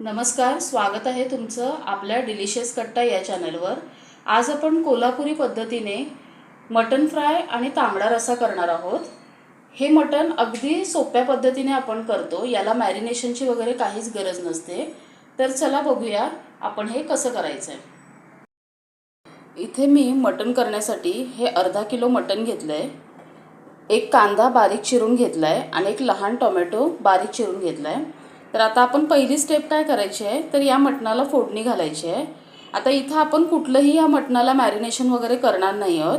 नमस्कार स्वागत आहे तुमचं आपल्या डिलिशियस कट्टा या चॅनलवर आज आपण कोल्हापुरी पद्धतीने मटन फ्राय आणि तांबडा रसा करणार आहोत. हे मटन अगदी सोप्या पद्धतीने आपण करतो याला मॅरिनेशनची वगैरे काहीच गरज नसते. तर चला बघूया आपण हे कसं करायचं आहे इथे मी मटन करण्यासाठी हे अर्धा किलो मटन घेतलं आहे एक कांदा बारीक चिरून घेतला आहे आणि एक लहान टोमॅटो बारीक चिरून घेतला आहे तर आता आपण पहिली स्टेप काय करायची आहे? तर या मटणाला फोडणी घालायची आहे. आता इथं आपण कुठलंही या मटणाला मॅरिनेशन वगैरे करणार नाही आहोत.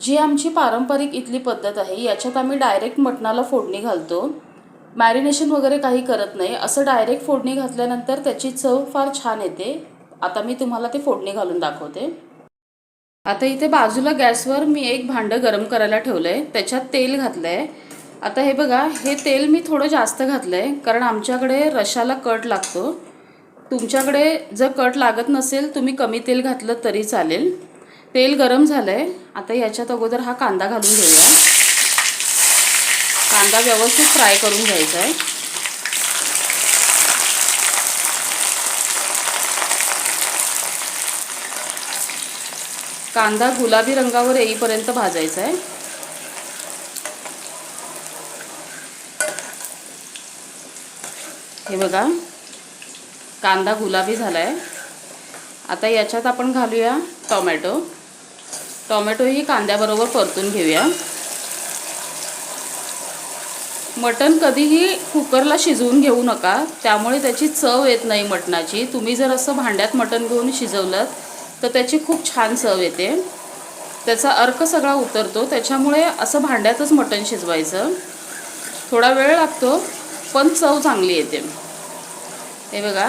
जी आमची पारंपरिक इथली पद्धत आहे याच्यात आम्ही डायरेक्ट मटणाला फोडणी घालतो. मॅरिनेशन वगैरे काही करत नाही. असं डायरेक्ट फोडणी घातल्यानंतर त्याची चव फार छान येते. आता मी तुम्हाला ते फोडणी घालून दाखवते. आता इथे बाजूला गॅसवर मी एक भांडं गरम करायला ठेवलं आहे त्याच्यात तेल घातलं आहे आता हे बघा हे तेल मी थोडं जास्त घातलं आहे कारण आमच्याकडे रशाला कट लागतो. तुमच्याकडे जर कट लागत नसेल तुम्ही कमी तेल घातलं तरी चालेल. तेल गरम झालं आहे आता याच्यात अगोदर हा कांदा घालून घेऊया. कांदा व्यवस्थित फ्राय करून घ्यायचा आहे. कांदा गुलाबी रंगावर येईपर्यंत भाजायचा आहे. हे बघा. कांदा गुलाबी झाला आहे आता याच्यात आपण घालूया टॉमॅटो. टॉमॅटोही कांद्याबरोबर परतून घेऊया. मटण कधीही कुकरला शिजवून घेऊ नका त्यामुळे त्याची चव येत नाही मटणाची. तुम्ही जर असं भांड्यात मटण घेऊन शिजवलं तर त्याची खूप छान चव येते. त्याचा अर्क सगळा उतरतो त्याच्यामुळे असं भांड्यातच मटण शिजवायचं. थोडा वेळ लागतो. पण चव चांगली येते. हे बघा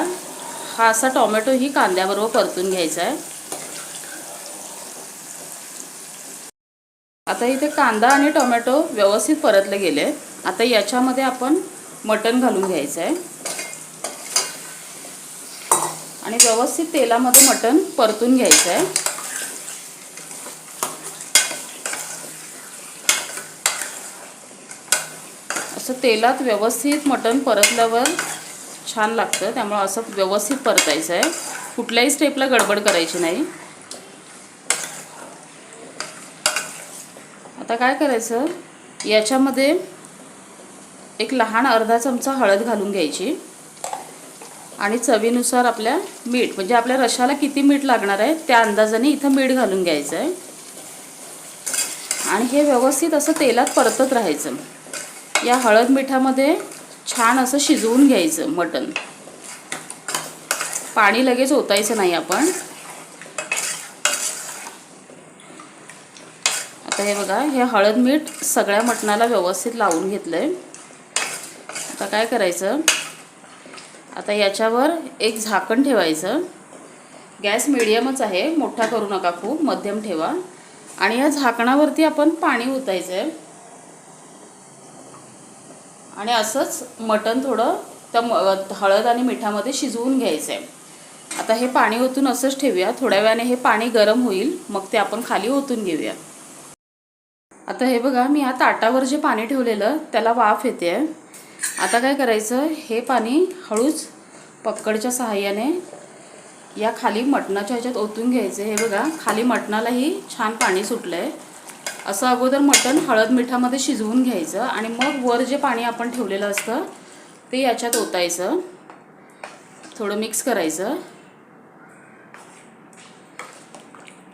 हा असा टॉमॅटो ही कांद्याबरोबर परतून घ्यायचा आहे. आता इथे कांदा आणि टोमॅटो व्यवस्थित परतले गेले. आता याच्यामध्ये आपण मटण घालून घ्यायचं आहे. आणि व्यवस्थित तेलामध्ये मटण परतून घ्यायचं आहे. असं तेलात व्यवस्थित मटण परतल्यावर छान लागतं. त्यामुळं असं व्यवस्थित परतायचं आहे. कुठल्याही स्टेपला गडबड करायची नाही. आता काय करायचं? याच्यामध्ये एक लहान अर्धा चमचा हळद घालून घ्यायची. आणि चवीनुसार आपल्या मीठ म्हणजे आपल्या रशाला किती मीठ लागणार आहे त्या अंदाजाने इथं मीठ घालून घ्यायचं आहे. आणि हे व्यवस्थित असं तेलात परतत राहायचं. या हळद मिठामध्ये छान असं शिजवून घ्यायचं मटण. पाणी लगेच ओतायचं नाही आपण. आता हे बघा हे हळद मीठ सगळ्या मटणाला व्यवस्थित लावून घेतलं आहे आता काय करायचं? आता याच्यावर एक झाकण ठेवायचं. गॅस मिडियमच आहे मोठा करू नका खूप मध्यम ठेवा. आणि या झाकणावरती आपण पाणी ओतायचं आहे आणि असंच मटण थोडं त्या हळद आणि मिठामध्ये शिजवून घ्यायचं आहे आता हे पाणी ओतून असंच ठेवूया. थोड्या वेळाने हे पाणी गरम होईल. मग ते आपण खाली ओतून घेऊया. आता हे बघा मी या ताटावर जे पाणी ठेवलेलं त्याला वाफ येते. आहे आता काय करायचं हे पाणी हळूच पक्कडच्या सहाय्याने या खाली मटणाच्या ह्याच्यात ओतून घ्यायचं. हे बघा खाली मटणालाही छान पाणी सुटलं आहे असं अगोदर मटण हळद मिठामध्ये शिजवून घ्यायचं आणि मग वर जे पाणी आपण ठेवलेलं असतं ते याच्यात ओतायचं. थोडं मिक्स करायचं.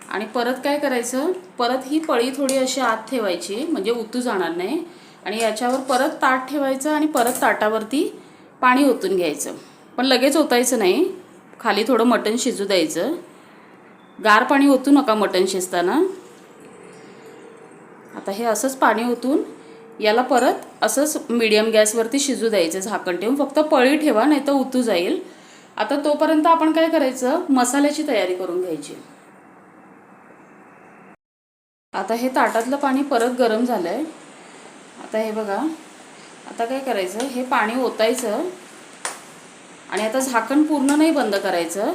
आणि परत काय करायचं? परत ही पळी थोडी अशी आत ठेवायची म्हणजे उतू जाणार नाही. आणि याच्यावर परत ताट ठेवायचं आणि परत ताटावरती पाणी ओतून घ्यायचं. पण लगेच ओतायचं नाही. खाली थोडं मटण शिजू द्यायचं. गार पाणी ओतू नका मटण शिजताना. आता हे असंच पाणी ओतून याला परत असंच मीडियम गॅसवरती शिजू द्यायचं झाकण ठेवून. फक्त पळी ठेवा नाही तर उतू जाईल. आता तोपर्यंत आपण काय करायचं? मसाल्याची तयारी करून घ्यायची. आता हे ताटातलं पाणी परत गरम झालं आहे आता हे बघा. आता काय करायचं? हे पाणी ओतायचं. आणि आता झाकण पूर्ण नाही बंद करायचं.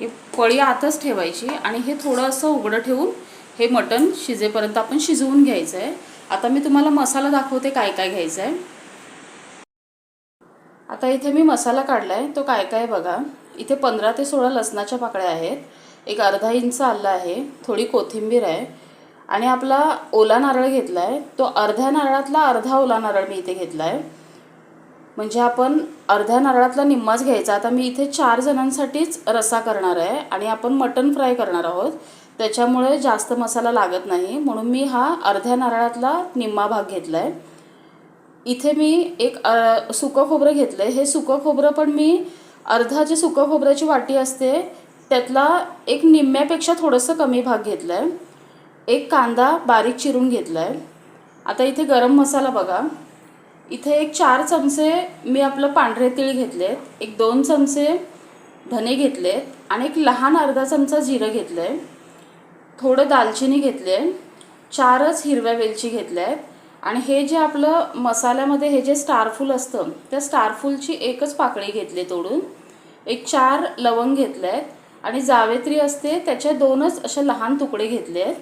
हे पळी आतच ठेवायची आणि हे थोडं असं उघडं ठेवून हे मटण शिजेपर्यंत आपण शिजवून घ्यायचं आहे आता मी तुम्हाला मसाला दाखवते काय काय घ्यायचं आहे आता इथे मी मसाला काढला आहे तो काय काय बघा. इथे पंधरा ते सोळा लसणाच्या पाकळ्या आहेत. एक अर्धा इंच आलं आहे थोडी कोथिंबीर आहे. आणि आपला ओला नारळ घेतला आहे तो अर्ध्या नारळातला अर्धा ओला नारळ मी इथे घेतला आहे म्हणजे आपण अर्ध्या नारळातला निम्माच घ्यायचा. आता मी इथे चार जणांसाठीच रस्सा करणार आहे आणि आपण मटन फ्राय करणार आहोत. त्याच्यामुळे जास्त मसाला लागत नाही. म्हणून मी हा अर्ध्या नारळातला निम्मा भाग घेतला आहे इथे मी एक सुकं खोबरं घेतलं आहे हे सुकं खोबरं पण मी अर्धा जे सुकं खोबऱ्याची वाटी असते त्यातला एक निम्म्यापेक्षा थोडंसं कमी भाग घेतला आहे एक कांदा बारीक चिरून घेतला आहे आता इथे गरम मसाला बघा. इथे एक चार चमचे मी आपलं पांढरे तीळ घेतलेत. एक दोन चमचे धने घेतलेत. आणि एक लहान अर्धा चमचा जिरं घेतलं आहे थोडं दालचिनी घेतली आहे चारच हिरव्या वेलची घेतल्या आहेत आणि हे जे आपलं मसाल्यामध्ये हे जे स्टारफूल असतं त्या स्टारफूलची एकच पाकळी घेतली तोडून. एक चार लवंग घेतले आहेत आणि जावेत्री असते त्याचे दोनच असे लहान तुकडे घेतले आहेत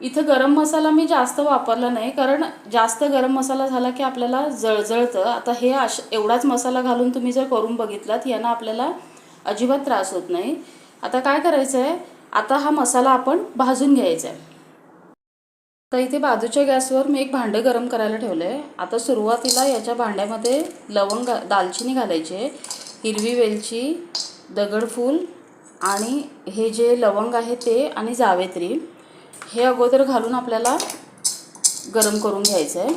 इथं गरम मसाला मी जास्त वापरला नाही कारण जास्त गरम मसाला झाला की आपल्याला जळजळतं. आता हे अश एवढाच मसाला घालून तुम्ही जर करून बघितलात यानं आपल्याला अजिबात त्रास होत नाही. आता काय करायचं आहे आता हा मसाला आपण भाजून घ्यायचा आहे. तर इथे बाजूच्या गॅसवर मी एक भांडं गरम करायला ठेवलं आहे आता सुरुवातीला याच्या भांड्यामध्ये लवंग दालचिनी घालायची आहे हिरवी वेलची दगडफूल आणि हे जे लवंग आहे ते आणि जावेत्री हे अगोदर घालून आपल्याला गरम करून घ्यायचं आहे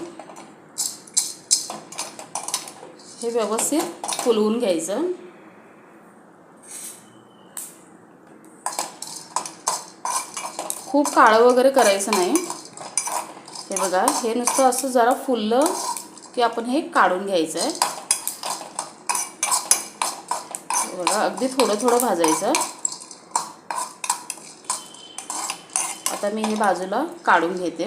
हे व्यवस्थित फुलवून घ्यायचं. खूप काळं वगैरे करायचं नाही. हे बघा हे नुसतं असं जरा फुललं की आपण हे काढून घ्यायचं आहे बघा अगदी थोडं थोडं भाजायचं. आता मी हे बाजूला काढून घेते.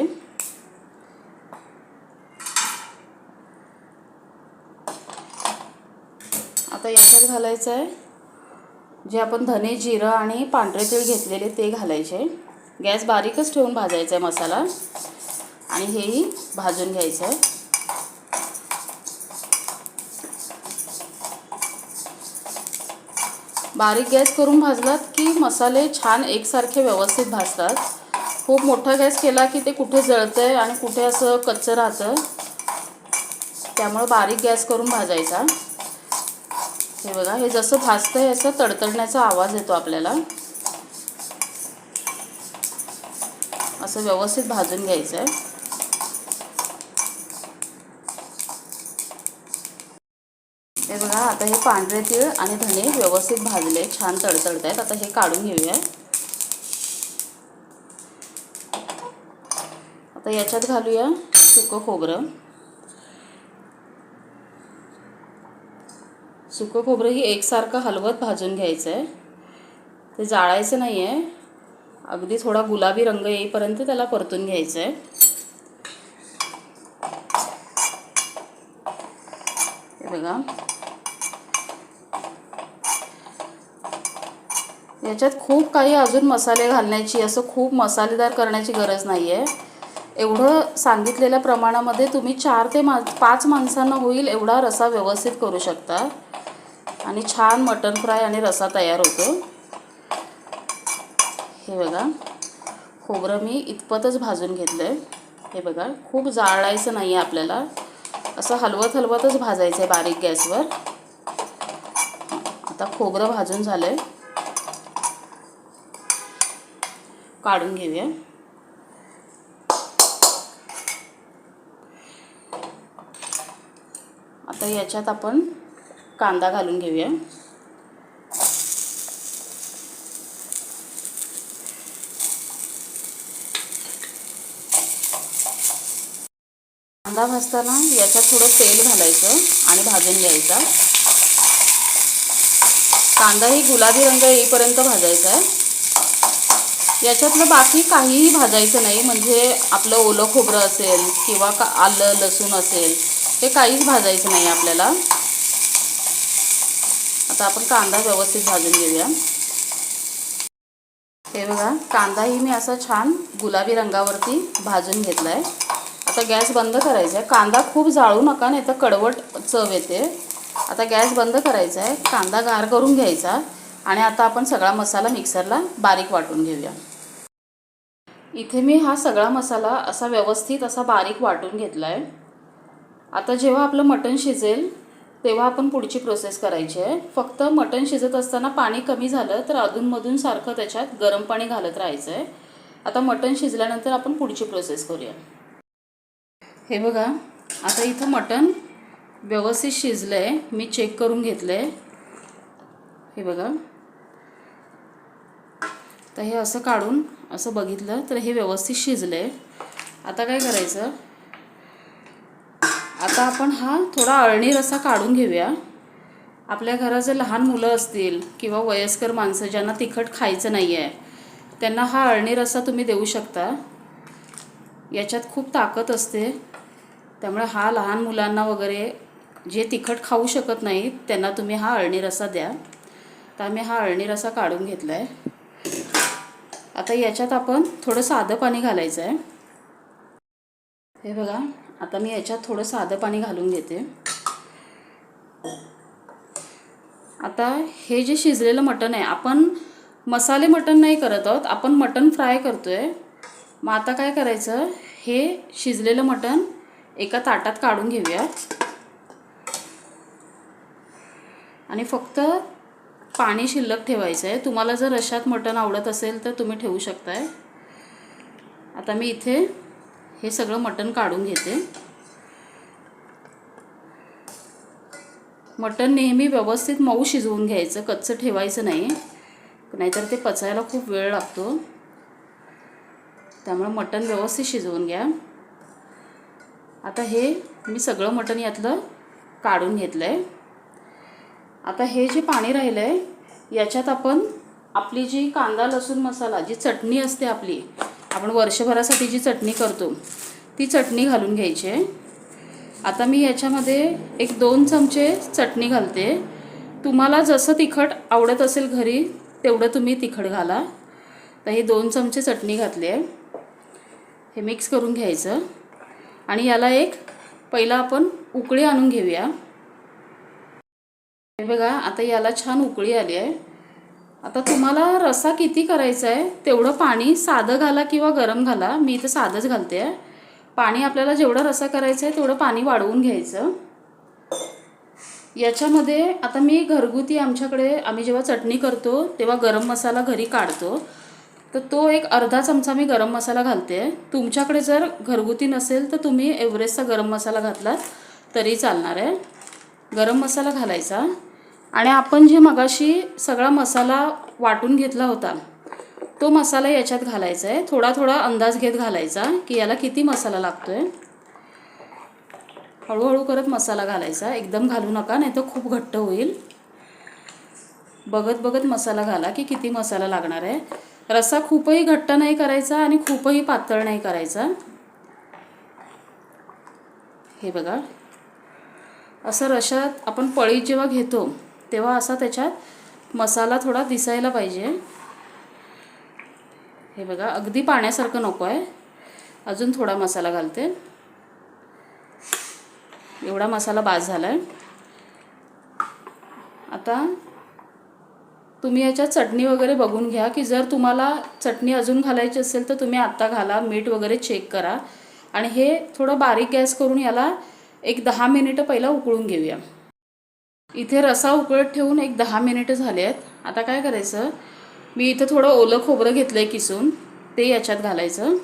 आता याच्यात घालायचं आहे जे आपण धने जिरं आणि पांढरे तीळ घेतलेले ते घालायचे. गॅस बारीकच ठेवून भाजायचा आहे मसाला. आणि हेही भाजून घ्यायचं आहे बारीक गॅस करून भाजलात की मसाले छान एकसारखे व्यवस्थित भाजतात. खूप मोठा गॅस केला की ते कुठे जळतं आहे आणि कुठे असं कच्चं राहतं त्यामुळं बारीक गॅस करून भाजायचा. हे बघा हे जसं भाजतं आहे असं तडतडण्याचा आवाज येतो आपल्याला. असं व्यवस्थित भाजून घ्यायचं आहे हे बघा आता हे पांढरे तीळ आणि धने व्यवस्थित भाजले छान तडतडत आहेत आता हे काढून घेऊया. आता याच्यात घालूया सुकं खोबरं. सुकं खोबरं ही एकसारखं हलवत भाजून घ्यायचं आहे ते जाळायचं नाही आहे अगदी थोडा गुलाबी रंग येईपर्यंत त्याला परतून घ्यायचं आहे हे बघा. याच्यात खूप काही अजून मसाले घालण्याची असं खूप मसालेदार करण्याची गरज नाही आहे एवढं सांगितलेल्या प्रमाणामध्ये तुम्ही चार ते मा पाच माणसांना होईल एवढा रसा व्यवस्थित करू शकता. आणि छान मटन फ्राय आणि रसा तयार होतो. हे बघा. खोबरं मी इतपतच भाजून घेतलं आहे हे बघा खूप जाळायचं नाही आहे आपल्याला. असं हलवत हलवतच भाजायचं आहे बारीक गॅसवर. आता खोबरं भाजून झालं आहे काढून घेऊया. आता याच्यात आपण कांदा घालून घेऊया. कांदा भाजताना याच्यात थोडं तेल घालायचं आणि भाजून घ्यायचा. कांदा ही गुलाबी रंग येईपर्यंत भाजायचा आहे. याच्यातलं बाकी काहीही भाजायचं नाही म्हणजे आपलं ओलं खोबरं असेल किंवा का आलं लसूण असेल हे काहीच भाजायचं नाही आपल्याला. आता आपण कांदा व्यवस्थित भाजून घेऊया. हे बघा कांदाही मी असा छान गुलाबी रंगावरती भाजून घेतला आहे आता गॅस बंद करायचा आहे कांदा खूप जाळू नका नाही तर कडवट चव येते. आता गॅस बंद करायचा आहे कांदा गार करून घ्यायचा आणि आता आपण सगळा मसाला मिक्सरला बारीक वाटून घेऊया. इथे मी हा सगळा मसाला असा व्यवस्थित असा बारीक वाटून घेतला आहे आता जेव्हा आपलं मटण शिजेल तेव्हा आपण पुढची प्रोसेस करायची आहे. फक्त मटण शिजत असताना पाणी कमी झालं तर अधूनमधून सारखं त्याच्यात गरम पाणी घालत राहायचं आहे आता मटण शिजल्यानंतर आपण पुढची प्रोसेस करूया. हे बघा आता इथं मटण व्यवस्थित शिजलं आहे मी चेक करून घेतलं आहे हे बघा. तर हे असं काढून असं बघितलं तर हे व्यवस्थित शिजलं आहे आता काय करायचं? आता आपण हा थोडा अळणी रसा काढून घेऊया. आपल्या घरात जर लहान मुलं असतील किंवा वयस्कर माणसं ज्यांना तिखट खायचं नाही आहे त्यांना हा अळणी रसा तुम्ही देऊ शकता. याच्यात खूप ताकद असते. त्यामुळे हा लहान मुलांना वगैरे जे तिखट खाऊ शकत नाहीत त्यांना तुम्ही हा अळणी रसा द्या. तर आम्ही हा अळणी रसा काढून घेतला आहे आता याच्यात आपण थोडं साधं पाणी घालायचं आहे हे बघा आता मी याच्यात थोडं साधं पाणी घालून घेते. आता हे जे शिजलेलं मटण आहे आपण मसाले मटण नाही करत आहोत आपण मटण फ्राय करतो आहे मग आता काय करायचं? हे शिजलेलं मटण एका ताटात काढून घेऊया. आणि फक्त पाणी शिल्लक ठेवायचं आहे तुम्हाला जर रशात मटण आवडत असेल तर तुम्ही ठेवू शकताय. आता मी इथे हे सगळं मटण काढून घेते. मटण नेहमी व्यवस्थित मऊ शिजवून घ्यायचं कच्चं ठेवायचं नाही. नाहीतर ते पचायला खूप वेळ लागतो. त्यामुळे मटण व्यवस्थित शिजवून घ्या. आता हे मी सगळं मटण यातलं काढून घेतलं आहे आता हे जे पाणी राहिलं आहे याच्यात आपण आपली जी कांदा लसूण मसाला जी चटणी असते आपली आपण वर्षभरासाठी जी चटणी करतो ती चटणी घालून घ्यायची आहे. आता मी याच्यामध्ये एक दोन चमचे चटणी घालते. तुम्हाला जसं तिखट आवडत असेल घरी तेवढं तुम्ही तिखट घाला. तर हे दोन चमचे चटणी घातली आहे. हे मिक्स करून घ्यायचं. आणि याला एक पहिला आपण उकळी आणून घेऊया. हे बघा आता याला छान उकळी आली आहे. आता तुम्हाला रसा किती करायचा आहे तेवढं पाणी साधं घाला किंवा गरम घाला. मी इथं साधंच घालते. आहे पाणी आपल्याला जेवढं रसा करायचं आहे तेवढं पाणी वाढवून घ्यायचं. याच्यामध्ये आता मी घरगुती आमच्याकडे आम्ही जेव्हा चटणी करतो तेव्हा गरम मसाला घरी काढतो. तर तो एक अर्धा चमचा मी गरम मसाला घालते. तुमच्याकडे जर घरगुती नसेल तर तुम्ही एव्हरेस्टचा गरम मसाला घातलात तरी चालणार आहे. गरम मसाला घालायचा. आणि आपण जे मगाशी सगळा मसाला वाटून घेतला होता तो मसाला याच्यात घालायचा आहे. थोडा थोडा अंदाज घेत घालायचा की याला किती मसाला लागतो आहे हळूहळू करत मसाला घालायचा. एकदम घालू नका नाही तर खूप घट्ट होईल. बघत बघत मसाला घाला की किती मसाला लागणार आहे. रस्सा खूपही घट्ट नाही करायचा आणि खूपही पातळ नाही करायचा. हे बघा. असं रशात आपण पळी जेव्हा घेतो तेव्हा असा त्याच्यात मसाला थोडा दिसायला पाहिजे. हे बघा अगदी पाण्यासारखं नको आहे. अजून थोडा मसाला घालते. एवढा मसाला बास झाला आहे आता तुम्ही याच्यात चटणी वगैरे बघून घ्या की जर तुम्हाला चटणी अजून घालायची असेल तर तुम्ही आत्ता घाला मीठ वगैरे चेक करा. आणि हे थोडं बारीक गॅस करून याला एक दहा मिनिटं पहिला उकळून घेऊया. इथे रसा उकळत ठेवून एक दहा मिनिटं झाले आहेत. आता काय करायचं? मी इथं थोडं ओलं खोबरं घेतलं आहे किसून ते याच्यात घालायचं.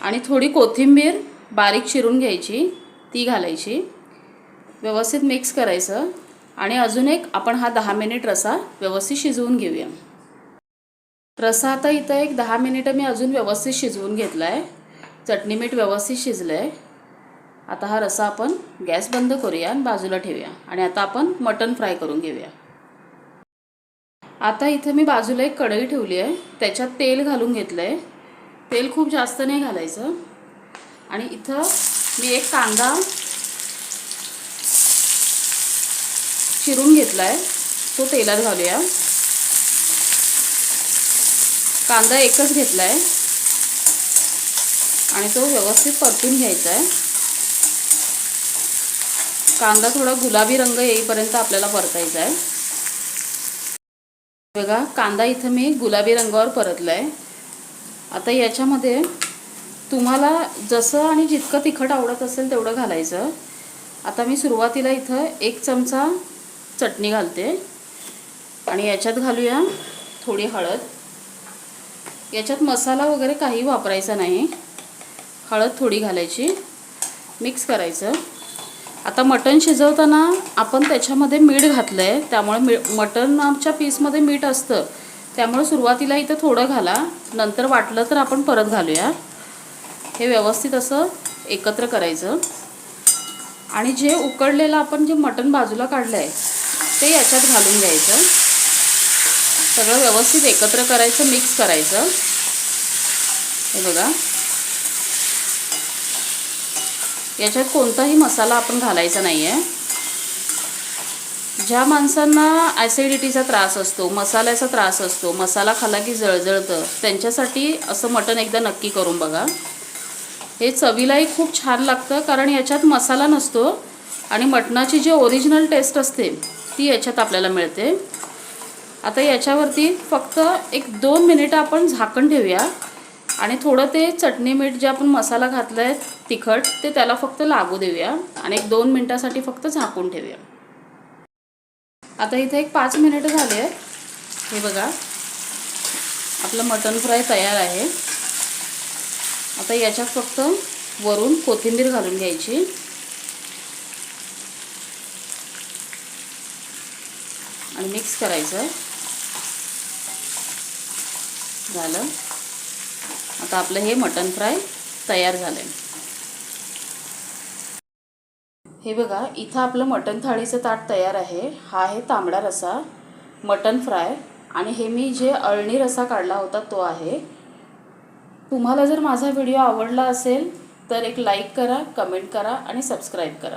आणि थोडी कोथिंबीर बारीक चिरून घ्यायची ती घालायची. व्यवस्थित मिक्स करायचं. आणि अजून एक आपण हा दहा मिनिट रसा व्यवस्थित शिजवून घेऊया. रसा आता इथं एक दहा मिनिटं मी अजून व्यवस्थित शिजवून घेतला आहे चटणी मीठ व्यवस्थित शिजलं आहे आता हा रसा आपण गॅस बंद करूया आणि बाजूला ठेवूया. आणि आता आपण मटण फ्राय करून घेऊया. आता इथं मी बाजूला एक कढई ठेवली आहे. त्याच्यात तेल घालून घेतलं आहे तेल खूप जास्त नाही घालायचं. आणि इथं मी एक कांदा चिरून घेतला आहे तो तेलात घालूया. कांदा एकच घेतला आहे आणि तो व्यवस्थित परतून घ्यायचा आहे कांदा थोडा गुलाबी रंग येईपर्यंत आपल्याला परतायचा आहे बघा कांदा इथं मी गुलाबी रंगावर परतला आहे आता याच्यामध्ये तुम्हाला जसं आणि जितकं तिखट आवडत असेल तेवढं घालायचं. आता मी सुरुवातीला इथं एक चमचा चटणी घालते. आणि याच्यात घालूया थोडी हळद. याच्यात मसाला वगैरे काही वापरायचा नाही. हळद थोडी घालायची. मिक्स करायचं. आता मटण शिजवताना आपण त्याच्यामध्ये मीठ घातलं आहे त्यामुळे मी मटणच्या पीसमध्ये मीठ असतं. त्यामुळे सुरुवातीला इथं थोडं घाला. नंतर वाटलं तर आपण परत घालूया. हे व्यवस्थित असं एकत्र करायचं. आणि जे उकडलेलं आपण जे मटण बाजूला काढलं आहे ते याच्यात घालून घ्यायचं. सगळं व्यवस्थित एकत्र करायचं मिक्स करायचं. हे बघा. याच्यात कोणताही मसाला आपण घालायचा नाही आहे ज्या माणसांना ॲसिडिटीचा त्रास असतो मसाल्याचा त्रास असतो मसाला खाला की जळजळतं त्यांच्यासाठी असं मटण एकदा नक्की करून बघा. हे चवीलाही खूप छान लागतं कारण याच्यात मसाला नसतो आणि मटणाची जी ओरिजिनल टेस्ट असते ती याच्यात आपल्याला मिळते. आता याच्यावरती फक्त एक दोन मिनिटं आपण झाकण ठेवूया. आणि थोडं ते चटणी मीठ जे आपण मसाला घातला आहे तिखट ते त्याला फक्त लागू देऊया. आणि एक दोन मिनटासाठी फक्त झाकून ठेवूया. आता इथे एक पाच मिनिटं झाले आहेत. हे बघा. आपलं मटन फ्राय तयार आहे. आता याच्यात फक्त वरून कोथिंबीर घालून घ्यायची. आणि मिक्स करायचं झालं. आता आपलं हे मटन फ्राय तयार झालं आहे हे बघा इथं आपलं मटन थाळीचं ताट तयार आहे. हा आहे तांबडा रसा मटन फ्राय आणि हे मी जे अळणी रसा काढला होता तो आहे. तुम्हाला जर माझा व्हिडिओ आवडला असेल तर एक लाईक करा कमेंट करा आणि सबस्क्राईब करा.